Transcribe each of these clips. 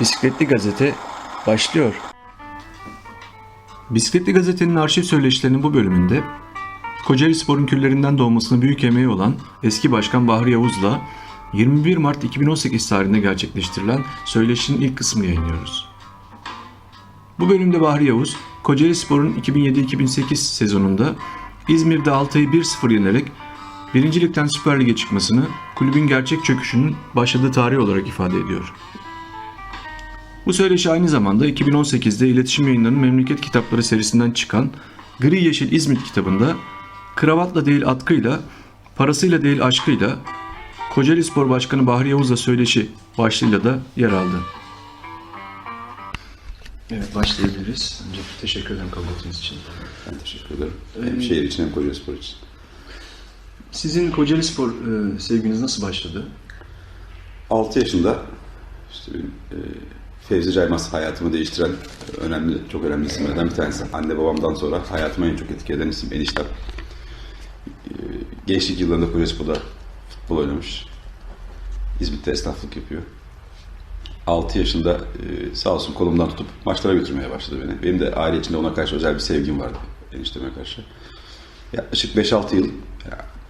Bisikletli Gazete başlıyor. Bisikletli Gazete'nin arşiv söyleşilerinin bu bölümünde Kocaeli Spor'un küllerinden doğmasına büyük emeği olan eski başkan Bahri Yavuz'la 21 Mart 2018 tarihinde gerçekleştirilen söyleşinin ilk kısmını yayınlıyoruz. Bu bölümde Bahri Yavuz, Kocaeli Spor'un 2007-2008 sezonunda İzmir'de Altay'ı 1-0 yenerek 1. Lig'den Süper Lig'e çıkmasını kulübün gerçek çöküşünün başladığı tarih olarak ifade ediyor. Bu söyleşi aynı zamanda 2018'de İletişim Yayınları'nın Memleket Kitapları serisinden çıkan Gri Yeşil İzmit kitabında kravatla değil atkıyla, parasıyla değil aşkıyla Kocaeli Spor Başkanı Bahri Yavuz'la söyleşi başlığıyla da yer aldı. Evet başlayabiliriz. Önce teşekkür ederim kabul ettiğiniz için. Ben teşekkür ederim. Hem şehir için hem Kocaeli Spor için. Sizin Kocaeli Spor e, sevginiz nasıl başladı? 6 yaşında işte benim e, Fevzi Caymaz hayatımı değiştiren önemli, çok önemli isimlerden bir tanesi. Anne babamdan sonra hayatıma en çok etki eden isim eniştem. E, gençlik yıllarında Kocaeli Spor'da futbol oynamış. İzmit'te esnaflık yapıyor. 6 yaşında e, sağ olsun kolumdan tutup maçlara götürmeye başladı beni. Benim de aile içinde ona karşı özel bir sevgim vardı enişteme karşı. Yaklaşık 5-6 yıl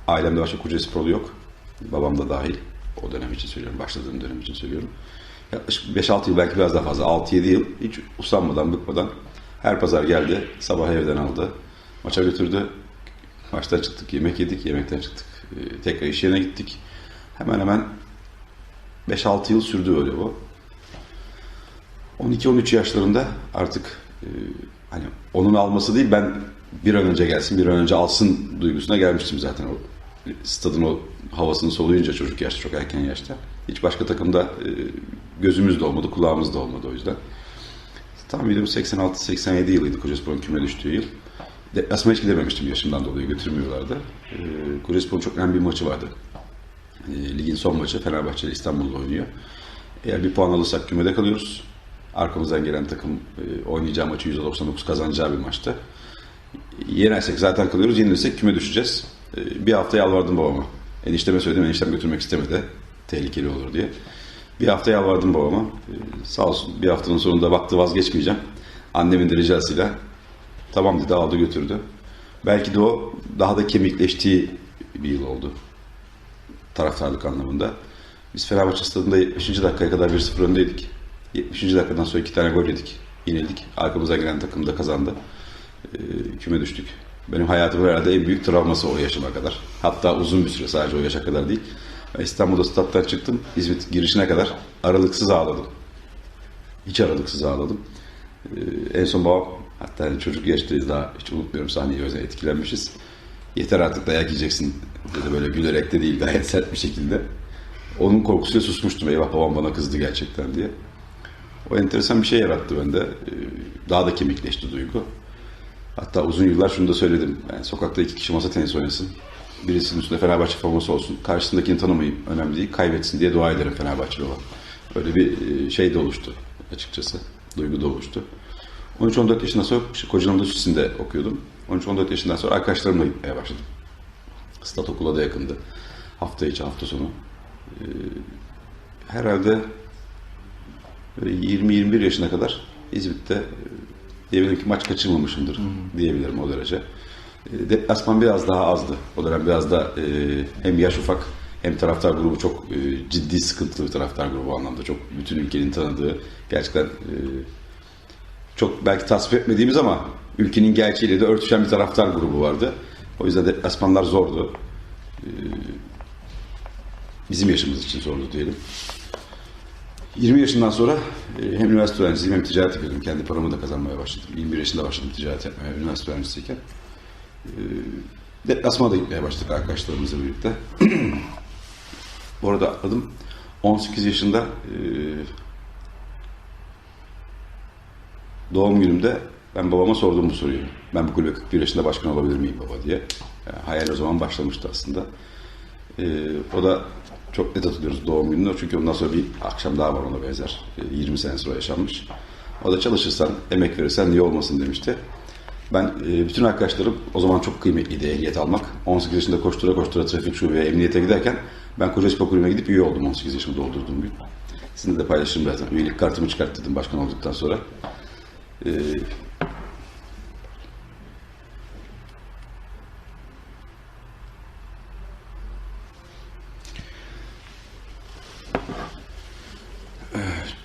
ailemde başka Kocaeli Sporlu yok. Babam da dahil. O dönem için söylüyorum. Başladığım dönem için söylüyorum. Yaklaşık 5-6 yıl belki biraz daha fazla. 6-7 yıl hiç usanmadan, bıkmadan her pazar geldi. Sabah evden aldı. Maça götürdü. Maçtan çıktık, yemek yedik. Yemekten çıktık. Ee, tekrar iş yerine gittik. Hemen hemen 5-6 yıl sürdü öyle bu. 12-13 yaşlarında artık e, hani onun alması değil ben bir an önce gelsin bir an önce alsın duygusuna gelmiştim zaten o stadın o havasını soluyunca çocuk yaşta çok erken yaşta. Hiç başka takımda e, gözümüz de olmadı kulağımız da olmadı o yüzden. Tahminim 86-87 yılıydı Kocaspor'un küme düştüğü yıl. Deplasmana hiç gidememiştim yaşımdan dolayı götürmüyorlardı. E, Kocaspor'un çok önemli bir maçı vardı. E, ligin son maçı Fenerbahçe ile İstanbul'da oynuyor. Eğer bir puan alırsak kümede kalıyoruz. Arkamızdan gelen takım e, oynayacağı maçı %99 kazanacağı bir maçta. Yenersek zaten kalıyoruz, yenilirsek küme düşeceğiz. E, bir hafta yalvardım babama. Enişteme söyledim, eniştem götürmek istemedi. Tehlikeli olur diye. Bir hafta yalvardım babama. E, sağ olsun bir haftanın sonunda baktı vazgeçmeyeceğim. Annemin de ricasıyla tamam dedi aldı götürdü. Belki de o daha da kemikleştiği bir yıl oldu. Taraftarlık anlamında. Biz Fenerbahçe stadında 70. dakikaya kadar 1-0 öndeydik. 70. dakikadan sonra iki tane gol yedik. Yenildik. Arkamıza gelen takım da kazandı. Ee, küme düştük. Benim hayatımın herhalde en büyük travması o yaşıma kadar. Hatta uzun bir süre sadece o yaşa kadar değil. İstanbul'da stat'tan çıktım. İzmit girişine kadar aralıksız ağladım. Hiç aralıksız ağladım. Ee, en son babam, hatta hani çocuk yaştayız daha hiç unutmuyorum sahneyi yüzden etkilenmişiz. Yeter artık dayak yiyeceksin dedi böyle gülerek de değil gayet sert bir şekilde. Onun korkusuyla susmuştum. Eyvah babam bana kızdı gerçekten diye. O enteresan bir şey yarattı bende. Ee, Daha da kemikleşti duygu. Hatta uzun yıllar şunu da söyledim. Yani sokakta iki kişi masa tenisi oynasın. Birisinin üstünde Fenerbahçe forması olsun. Karşısındakini tanımayayım. Önemli değil. Kaybetsin diye dua ederim Fenerbahçeli olan. Öyle bir e, şey de oluştu açıkçası. Duygu da oluştu. 13-14 yaşından sonra Kocaeli'nin Üstü'nde okuyordum. 13-14 yaşından sonra arkadaşlarımla gitmeye başladım. Stat okula da yakındı. Hafta içi, hafta sonu. Ee, herhalde Böyle 20-21 yaşına kadar İzmit'te e, diyebilirim ki maç kaçırmamışımdır diyebilirim o derece. E, Deplasman biraz daha azdı. O dönem biraz da e, hem yaş ufak hem taraftar grubu çok e, ciddi sıkıntılı bir taraftar grubu anlamda. Çok bütün ülkenin tanıdığı gerçekten e, çok belki tasvip etmediğimiz ama ülkenin gerçeğiyle de örtüşen bir taraftar grubu vardı. O yüzden deplasmanlar zordu. E, bizim yaşımız için zordu diyelim. 20 yaşından sonra e, hem üniversite öğrencisiyim hem ticaret yapıyordum. Kendi paramı da kazanmaya başladım. 21 yaşında başladım ticaret yapmaya üniversite öğrencisiyken. E, Deplasmana da gitmeye başladık arkadaşlarımızla birlikte. Bu arada adım 18 yaşında e, doğum günümde ben babama sordum bu soruyu. Ben bu kulübe 41 yaşında başkan olabilir miyim baba diye. Yani hayal o zaman başlamıştı aslında. E, o da çok net hatırlıyoruz doğum gününü. Çünkü ondan sonra bir akşam daha var ona benzer. E, 20 sene sonra yaşanmış. O da çalışırsan, emek verirsen niye olmasın demişti. Ben e, bütün arkadaşlarım o zaman çok kıymetliydi ehliyet almak. 18 yaşında koştura koştura trafik şubeye, emniyete giderken ben Kocaeli Spor Kulübü'ne gidip üye oldum 18 yaşımı doldurduğum gün. Sizinle de paylaşırım birazdan. Üyelik kartımı çıkarttırdım başkan olduktan sonra. Ee,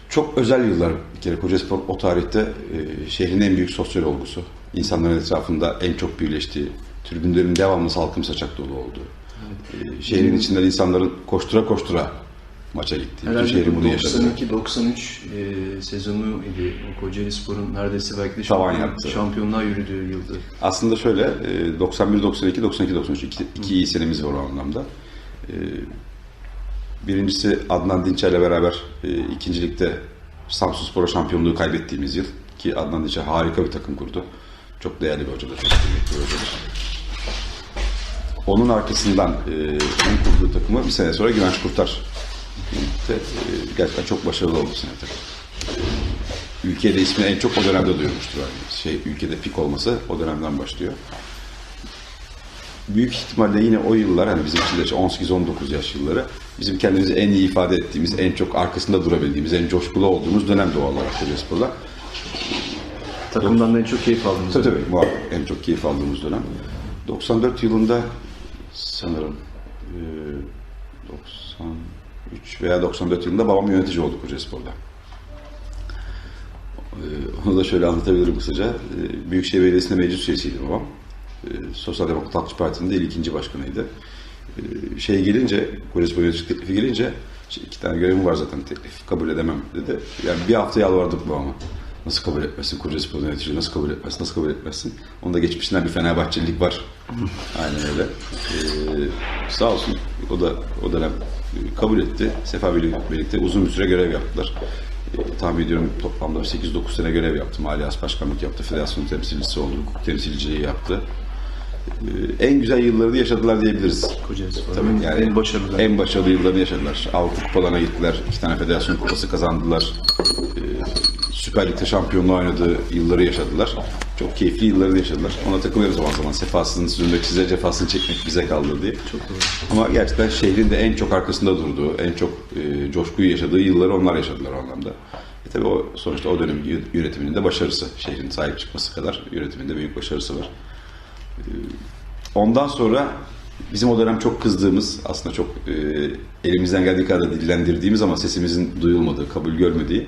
Çok özel yıllar bir kere Kocaspor o tarihte e, şehrin en büyük sosyal olgusu. İnsanların etrafında en çok birleştiği, tribünlerin devamlı salkım saçak dolu olduğu. E, şehrin içinden insanların koştura koştura maça gittiği. Bütün Herhalde şehrin bunu yaşadığı. 92-93 e, sezonu idi. O Kocaeli Spor'un neredeyse belki de şampiyon- yaptı. şampiyonluğa yürüdüğü yıldı. Aslında şöyle, e, 91-92, 92-93 iki, iki iyi senemiz var o anlamda. E, Birincisi Adnan Dinçer'le beraber e, ikincilikte Samsunspor'a şampiyonluğu kaybettiğimiz yıl. Ki Adnan Dinçer harika bir takım kurdu. Çok değerli bir hocadır, çok kıymetli bir hocadır. Onun arkasından e, onun kurduğu takımı bir sene sonra Güvenç Kurtar yönetti. E, gerçekten çok başarılı oldu sene takım. Ülkede ismini en çok o dönemde duyurmuştur. Yani şey, ülkede pik olması o dönemden başlıyor. Büyük ihtimalle yine o yıllar hani bizim için de işte 18-19 yaş yılları bizim kendimizi en iyi ifade ettiğimiz, en çok arkasında durabildiğimiz, en coşkulu olduğumuz dönem doğal olarak Kocaelispor'da. Takımdan da en çok keyif aldınız. Tabii tabii muhakkak en çok keyif aldığımız dönem. 94 yılında sanırım e, 93 veya 94 yılında babam yönetici oldu Kocaelispor'da. E, Onu da şöyle anlatabilirim kısaca. E, Büyükşehir Belediyesi'nde meclis üyesiydi babam. E, Sosyal Demokrat Halkçı Parti'nin de ikinci başkanıydı. E, Şey gelince, Kocaelispor yönetici teklifi gelince işte iki tane görevim var zaten teklif kabul edemem dedi. Yani bir hafta yalvardık babama. Nasıl kabul etmezsin Kocaelispor yönetici nasıl kabul etmezsin nasıl kabul etmezsin. Onun da geçmişinden bir Fenerbahçelilik var. Aynen öyle. E, sağ olsun o da o dönem e, kabul etti. Sefa birlikte uzun bir süre görev yaptılar. E, tahmin ediyorum toplamda 8-9 sene görev yaptı. Mali As Başkanlık yaptı. Federasyon temsilcisi oldu. Hukuk temsilciliği yaptı. E, en güzel yılları yaşadılar diyebiliriz. Kocaeli Spor. Tabii yani en başarılı. En başarılı yıllarını yaşadılar. Avrupa kupalarına gittiler. iki tane federasyon kupası kazandılar. Ee, Süper Lig'de şampiyonluğu oynadığı yılları yaşadılar. Çok keyifli yıllarını yaşadılar. Ona takılıyoruz zaman zaman. Sefasını sürmek, size cefasını çekmek bize kaldı diye. Çok doğru. Ama gerçekten şehrin de en çok arkasında durduğu, en çok e, coşkuyu yaşadığı yılları onlar yaşadılar o anlamda. E tabii o sonuçta o dönemin yö- yönetiminin de başarısı. Şehrin sahip çıkması kadar yönetimin de büyük başarısı var. Ondan sonra bizim o dönem çok kızdığımız, aslında çok e, elimizden geldiği kadar dillendirdiğimiz ama sesimizin duyulmadığı, kabul görmediği e,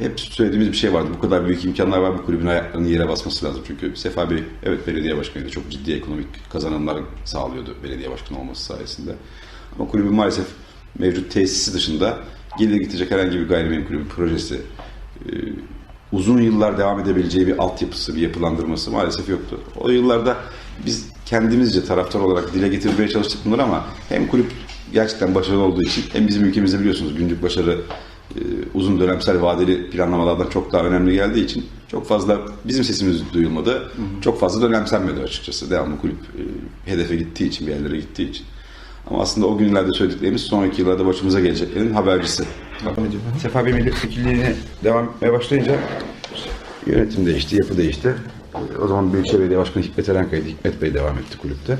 hep söylediğimiz bir şey vardı. Bu kadar büyük imkanlar var, bu kulübün ayaklarının yere basması lazım. Çünkü Sefa Bey, evet belediye başkanıydı, çok ciddi ekonomik kazanımlar sağlıyordu belediye başkanı olması sayesinde. Ama kulübün maalesef mevcut tesisi dışında gelir gidecek herhangi bir gayrimenkul bir projesi, e, uzun yıllar devam edebileceği bir altyapısı, bir yapılandırması maalesef yoktu. O yıllarda biz kendimizce taraftar olarak dile getirmeye çalıştık bunları ama hem kulüp gerçekten başarılı olduğu için hem bizim ülkemizde biliyorsunuz günlük başarı uzun dönemsel vadeli planlamalardan çok daha önemli geldiği için çok fazla bizim sesimiz duyulmadı. Çok fazla da önemsenmedi açıkçası. Devamlı kulüp e, hedefe gittiği için, bir yerlere gittiği için. Ama aslında o günlerde söylediklerimiz sonraki yıllarda başımıza geleceklerin habercisi. Sefa Bey milletvekilliğine devam etmeye başlayınca yönetim değişti, yapı değişti. O zaman Büyükşehir Belediye Başkanı Hikmet Erenkaya'ydı. Hikmet Bey devam etti kulüpte.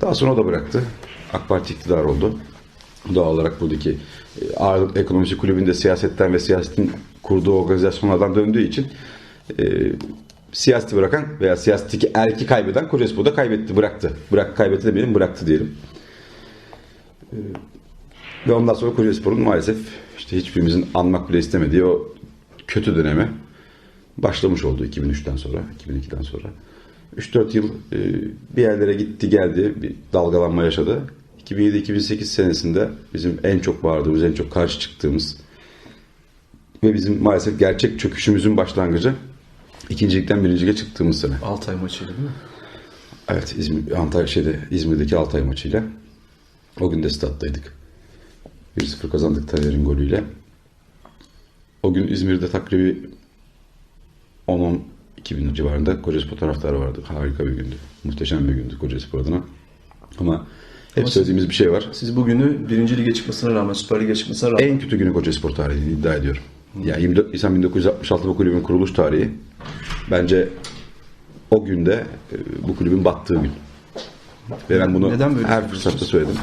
Daha sonra o da bıraktı. AK Parti iktidar oldu. Doğal olarak buradaki e, ağırlık ekonomisi kulübünde siyasetten ve siyasetin kurduğu organizasyonlardan döndüğü için e, siyaseti bırakan veya siyasetteki erki kaybeden Kocaelispor'da kaybetti, bıraktı. Bırak, kaybetti demeyelim, bıraktı diyelim. E, ve ondan sonra Kocaelispor'un maalesef işte hiçbirimizin anmak bile istemediği o kötü döneme başlamış oldu 2003'ten sonra, 2002'den sonra. 3-4 yıl e, bir yerlere gitti geldi, bir dalgalanma yaşadı. 2007-2008 senesinde bizim en çok bağırdığımız, en çok karşı çıktığımız ve bizim maalesef gerçek çöküşümüzün başlangıcı ikincilikten birinciliğe çıktığımız sene. Altay maçıydı değil mi? Evet, İzmir, Antalya şeyde, İzmir'deki Altay maçıyla. O gün de stat'taydık. 1-0 kazandık Taner'in golüyle. O gün İzmir'de takribi 10-12 bin civarında Kocaeli taraftarı vardı. Harika bir gündü. Muhteşem bir gündü Kocaeli adına. Ama hep Ama söylediğimiz bir şey var. Siz bugünü birinci lige çıkmasına rağmen, Süper Lig'e çıkmasına rağmen En kötü günü Kocaeli Spor tarihini iddia ediyorum. Ya 24 Nisan 1966 bu kulübün kuruluş tarihi. Bence o günde e, bu kulübün battığı gün. Ve ben bunu Neden böyle her fırsatta söyledim.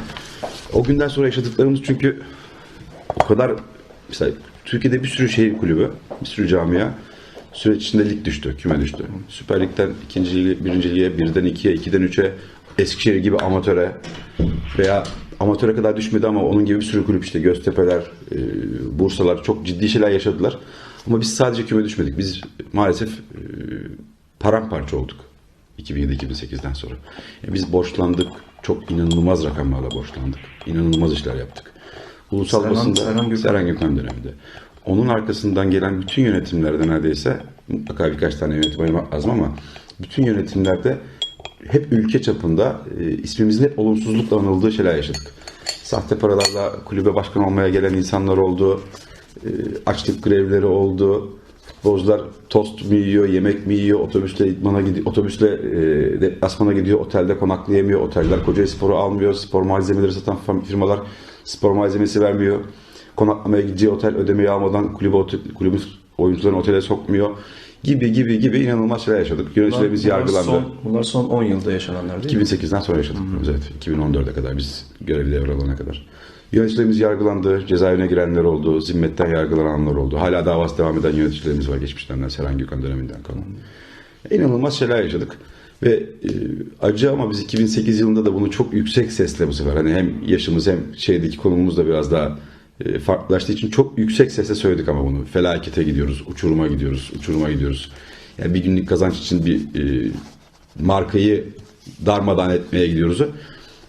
O günden sonra yaşadıklarımız çünkü o kadar mesela Türkiye'de bir sürü şehir kulübü, bir sürü camia süreç içinde lig düştü, küme düştü. Süper Lig'den ikinci birinciliğe, birden ikiye, ikiden üçe, Eskişehir gibi amatöre veya amatöre kadar düşmedi ama onun gibi bir sürü kulüp işte Göztepe'ler, e, Bursalar çok ciddi şeyler yaşadılar. Ama biz sadece küme düşmedik. Biz maalesef e, paramparça olduk. 2007-2008'den sonra. Yani biz borçlandık. Çok inanılmaz rakamlarla borçlandık. İnanılmaz işler yaptık. Ulusal Serhan- basında Serhan Gökhan. Serhan Gökhan döneminde. Onun arkasından gelen bütün yönetimlerde neredeyse mutlaka birkaç tane yönetim lazım ama bütün yönetimlerde hep ülke çapında e, ismimizin hep olumsuzlukla anıldığı şeyler yaşadık. Sahte paralarla kulübe başkan olmaya gelen insanlar oldu. E, açlık grevleri oldu. Futbolcular tost mu yiyor, yemek mi yiyor, otobüsle idmana gidiyor, otobüsle e, deplasmana gidiyor, otelde konaklayamıyor, oteller Kocaeli Spor'u almıyor, spor malzemeleri satan firmalar spor malzemesi vermiyor. Konaklamaya gideceği otel ödemeyi almadan kulübe kulübün oyuncularını otele sokmuyor gibi gibi gibi inanılmaz şeyler yaşadık. Yöneticilerimiz Bunlar yargılandı. Son, bunlar son 10 yılda yaşananlar değil mi? 2008'den sonra yaşadık. biz, Evet. 2014'e kadar biz görevli devralana kadar. Yöneticilerimiz yargılandı. Cezaevine girenler oldu. Zimmetten yargılananlar oldu. Hala davası devam eden yöneticilerimiz var geçmişlerden. Serhan Gökhan döneminden kalan. İnanılmaz şeyler yaşadık. Ve e, acı ama biz 2008 yılında da bunu çok yüksek sesle bu sefer hani hem yaşımız hem şeydeki konumumuz da biraz daha e, farklılaştığı için çok yüksek sesle söyledik ama bunu. Felakete gidiyoruz, uçuruma gidiyoruz, uçuruma gidiyoruz. Yani bir günlük kazanç için bir e, markayı darmadan etmeye gidiyoruz.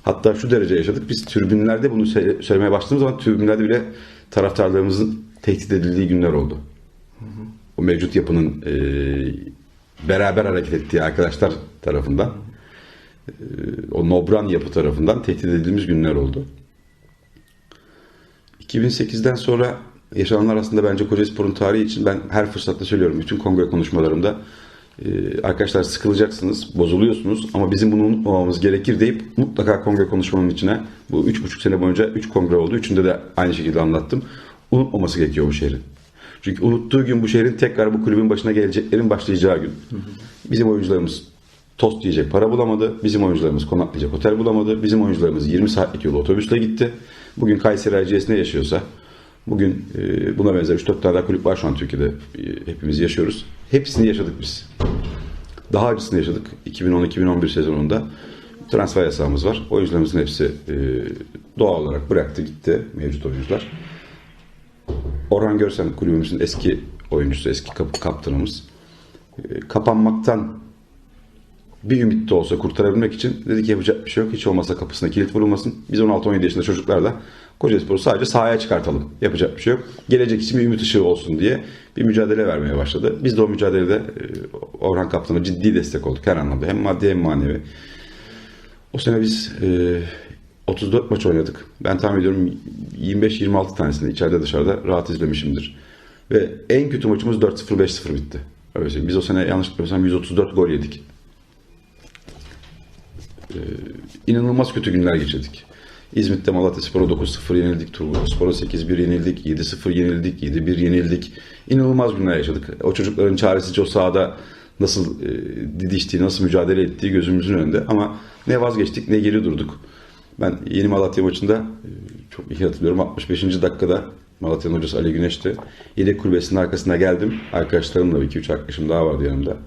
Hatta şu derece yaşadık. Biz tribünlerde bunu söylemeye başladığımız zaman tribünlerde bile taraftarlarımızın tehdit edildiği günler oldu. O mevcut yapının e, beraber hareket ettiği arkadaşlar tarafından e, o nobran yapı tarafından tehdit edildiğimiz günler oldu. 2008'den sonra yaşananlar aslında bence Kocaelispor'un tarihi için ben her fırsatta söylüyorum. Bütün kongre konuşmalarımda e, arkadaşlar sıkılacaksınız, bozuluyorsunuz ama bizim bunu unutmamamız gerekir deyip mutlaka kongre konuşmamın içine bu üç buçuk sene boyunca üç kongre oldu. Üçünde de aynı şekilde anlattım. Unutmaması gerekiyor bu şehrin. Çünkü unuttuğu gün bu şehrin tekrar bu kulübün başına geleceklerin başlayacağı gün. Bizim oyuncularımız tost yiyecek para bulamadı. Bizim oyuncularımız konaklayacak otel bulamadı. Bizim oyuncularımız 20 saatlik yolu otobüsle gitti. Bugün Kayseri Erciyes ne yaşıyorsa bugün e, buna benzer 3-4 tane daha kulüp var şu an Türkiye'de. E, hepimiz yaşıyoruz. Hepsini yaşadık biz. Daha acısını yaşadık 2010-2011 sezonunda. Transfer yasağımız var. Oyuncularımızın hepsi e, doğal olarak bıraktı gitti mevcut oyuncular. Orhan Görsen kulübümüzün eski oyuncusu, eski kap- kaptanımız. Kapanmaktan bir ümit de olsa kurtarabilmek için dedi ki yapacak bir şey yok. Hiç olmazsa kapısına kilit vurulmasın. Biz 16-17 yaşında çocuklarla Kocaelispor'u sadece sahaya çıkartalım. Yapacak bir şey yok. Gelecek için bir ümit ışığı olsun diye bir mücadele vermeye başladı. Biz de o mücadelede e, Orhan Kaptan'a ciddi destek olduk her anlamda. Hem maddi hem manevi. O sene biz e, 34 maç oynadık. Ben tahmin ediyorum 25-26 tanesini içeride dışarıda rahat izlemişimdir. Ve en kötü maçımız 4-0 5-0 bitti. Öyle söyleyeyim. Biz o sene yanlış bilmiyorsam 134 gol yedik. Ee, inanılmaz kötü günler geçirdik. İzmit'te Malatya Spor'a 9-0 yenildik. Turgutlu Spor'a 8-1 yenildik. 7-0 yenildik. 7-1 yenildik. İnanılmaz günler yaşadık. O çocukların çaresizce o sahada nasıl e, didiştiği, nasıl mücadele ettiği gözümüzün önünde. Ama ne vazgeçtik ne geri durduk. Ben Yeni Malatya maçında e, çok iyi hatırlıyorum 65. dakikada Malatya'nın hocası Ali Güneş'ti. Yedek kulübesinin arkasına geldim. Arkadaşlarımla 2-3 arkadaşım daha vardı yanımda.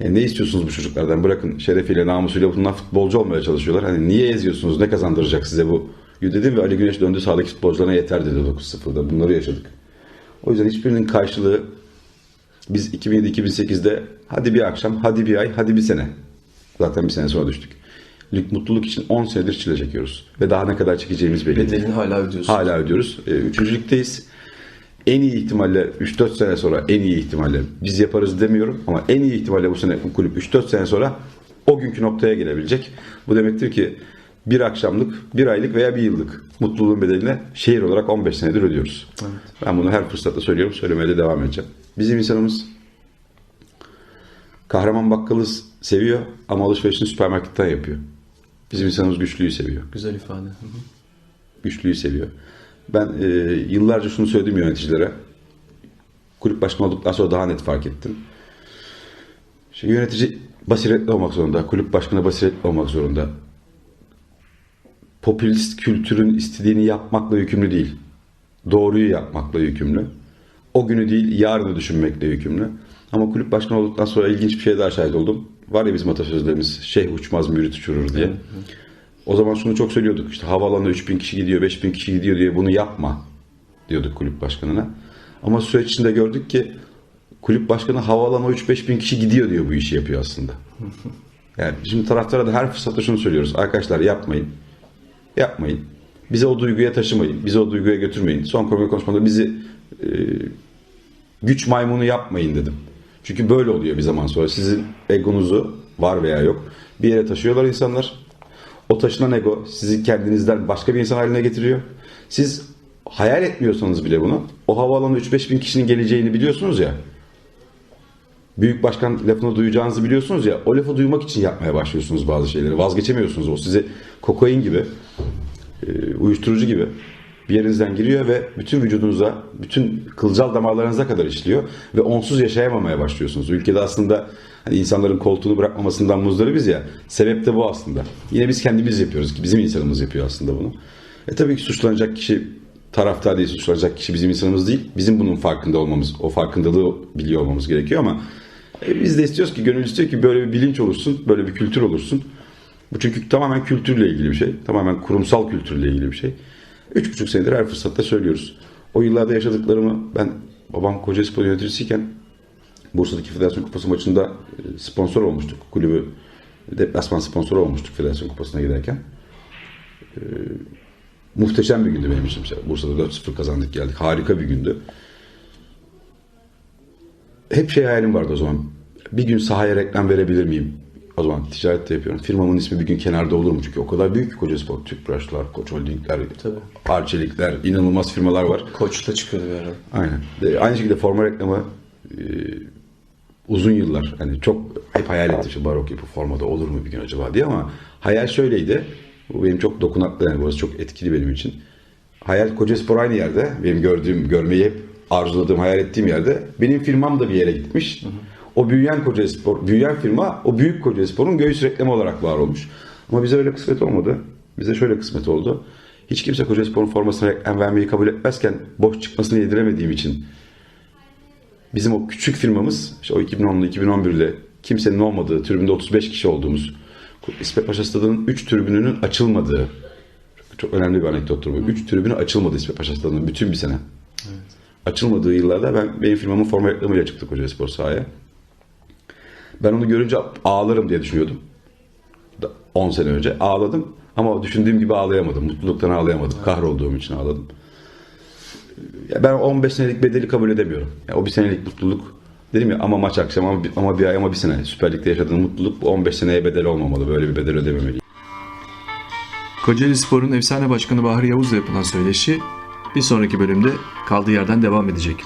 Yani ne istiyorsunuz bu çocuklardan? Bırakın şerefiyle, namusuyla bunlar futbolcu olmaya çalışıyorlar. Hani niye eziyorsunuz? Ne kazandıracak size bu? Dedim ve Ali Güneş döndü sahadaki futbolcularına yeter dedi 9-0'da. Bunları yaşadık. O yüzden hiçbirinin karşılığı biz 2007-2008'de hadi bir akşam, hadi bir ay, hadi bir sene. Zaten bir sene sonra düştük. Lig mutluluk için 10 senedir çile çekiyoruz. Ve daha ne kadar çekeceğimiz belli değil. Bedelini hala ödüyorsun. Hala ödüyoruz. E, üçüncülükteyiz. En iyi ihtimalle 3-4 sene sonra en iyi ihtimalle biz yaparız demiyorum ama en iyi ihtimalle bu sene bu kulüp 3-4 sene sonra o günkü noktaya gelebilecek. Bu demektir ki bir akşamlık, bir aylık veya bir yıllık mutluluğun bedelini şehir olarak 15 senedir ödüyoruz. Ben bunu her fırsatta söylüyorum, söylemeye de devam edeceğim. Bizim insanımız kahraman bakkalı seviyor ama alışverişini süpermarketten yapıyor. Bizim insanımız güçlüyü seviyor Güzel ifade. Hı hı. güçlüyü seviyor. Ben e, yıllarca şunu söyledim yöneticilere. Kulüp başkanı olduktan sonra daha net fark ettim. Şimdi yönetici basiretli olmak zorunda. Kulüp başkanı basiretli olmak zorunda. Popülist kültürün istediğini yapmakla yükümlü değil. doğruyu yapmakla yükümlü. O günü değil yarını düşünmekle yükümlü. Ama kulüp başkanı olduktan sonra ilginç bir şeye daha şahit oldum. Var ya bizim atasözlerimiz şeyh uçmaz mürit uçurur diye. O zaman şunu çok söylüyorduk işte havaalanına 3000 kişi gidiyor 5000 kişi gidiyor diye bunu yapma diyorduk kulüp başkanına. Ama süreç içinde gördük ki kulüp başkanı havaalanına 3-5 bin kişi gidiyor diyor bu işi yapıyor aslında. Yani şimdi taraftara da her fırsatta şunu söylüyoruz. Arkadaşlar yapmayın. Yapmayın. Bize o duyguya taşımayın. Bizi o duyguya götürmeyin. Son kongre konuşmada bizi e, güç maymunu yapmayın dedim. Çünkü böyle oluyor bir zaman sonra. Sizin egonuzu var veya yok bir yere taşıyorlar insanlar. O taşınan ego sizi kendinizden başka bir insan haline getiriyor. Siz hayal etmiyorsanız bile bunu o havaalanına 3-5 bin kişinin geleceğini biliyorsunuz ya. Büyük başkan lafını duyacağınızı biliyorsunuz ya. O lafı duymak için yapmaya başlıyorsunuz bazı şeyleri. Vazgeçemiyorsunuz. O size kokain gibi, e, uyuşturucu gibi bir yerinizden giriyor ve bütün vücudunuza, bütün kılcal damarlarınıza kadar işliyor ve onsuz yaşayamamaya başlıyorsunuz. Ülkede aslında hani insanların koltuğunu bırakmamasından muzdaribiz ya. Sebep de bu aslında. Yine biz kendimiz yapıyoruz. Bizim insanımız yapıyor aslında bunu. E tabii ki suçlanacak kişi taraftar değil, suçlanacak kişi bizim insanımız değil. Bizim bunun farkında olmamız, o farkındalığı biliyor olmamız gerekiyor ama e, biz de istiyoruz ki, gönül istiyor ki böyle bir bilinç olursun, böyle bir kültür olursun. Bu çünkü tamamen kültürle ilgili bir şey. Tamamen kurumsal kültürle ilgili bir şey. Üç buçuk senedir her fırsatta söylüyoruz. O yıllarda yaşadıklarımı ben babam Koca Spor yöneticisiyken Bursa'daki Federasyon Kupası maçında e, sponsor olmuştuk. Kulübü deplasman sponsoru olmuştuk Federasyon Kupası'na giderken. E, muhteşem bir gündü benim için. Bursa'da 4-0 kazandık geldik. Harika bir gündü. Hep şey hayalim vardı o zaman. Bir gün sahaya reklam verebilir miyim? O zaman ticaret de yapıyorum. Firmamın ismi bir gün kenarda olur mu? Çünkü o kadar büyük ki Koca Spor, Tüpraşlar, Koç Holdingler, Tabii. Arçelikler, inanılmaz firmalar var. Koç da çıkıyordu bir ara. Aynen. De, aynı şekilde forma reklamı e, uzun yıllar hani çok hep hayal ettim işte barok yapı formada olur mu bir gün acaba diye ama hayal şöyleydi. Bu benim çok dokunaklı yani burası çok etkili benim için. Hayal Kocaspor aynı yerde. Benim gördüğüm, görmeyi hep arzuladığım, hayal ettiğim yerde. Benim firmam da bir yere gitmiş. O büyüyen Kocaspor, büyüyen firma o büyük Kocaspor'un göğüs reklamı olarak var olmuş. Ama bize öyle kısmet olmadı. Bize şöyle kısmet oldu. Hiç kimse Kocaspor'un formasına reklam vermeyi kabul etmezken boş çıkmasını yediremediğim için bizim o küçük firmamız işte o 2010'lu 2011'de kimsenin olmadığı tribünde 35 kişi olduğumuz İsmet Paşa Stadı'nın 3 tribününün açılmadığı çok, önemli bir anekdottur bu. 3 tribünü açılmadı İsmet Paşa Stadı'nın bütün bir sene. Açılmadığı yıllarda ben benim firmamın forma reklamıyla çıktık Koca Spor sahaya. Ben onu görünce ağlarım diye düşünüyordum. Da- 10 sene önce ağladım ama düşündüğüm gibi ağlayamadım. Mutluluktan ağlayamadım. Kahrolduğum için ağladım. Ya ben 15 senelik bedeli kabul edemiyorum. Ya o bir senelik mutluluk dedim ya ama maç akşam ama ama bir ay ama bir sene. Süper Lig'de yaşadığım mutluluk bu 15 seneye bedel olmamalı. Böyle bir bedel ödememeli. Kocaeli Spor'un efsane başkanı Bahri Yavuz'la yapılan söyleşi bir sonraki bölümde kaldığı yerden devam edecek.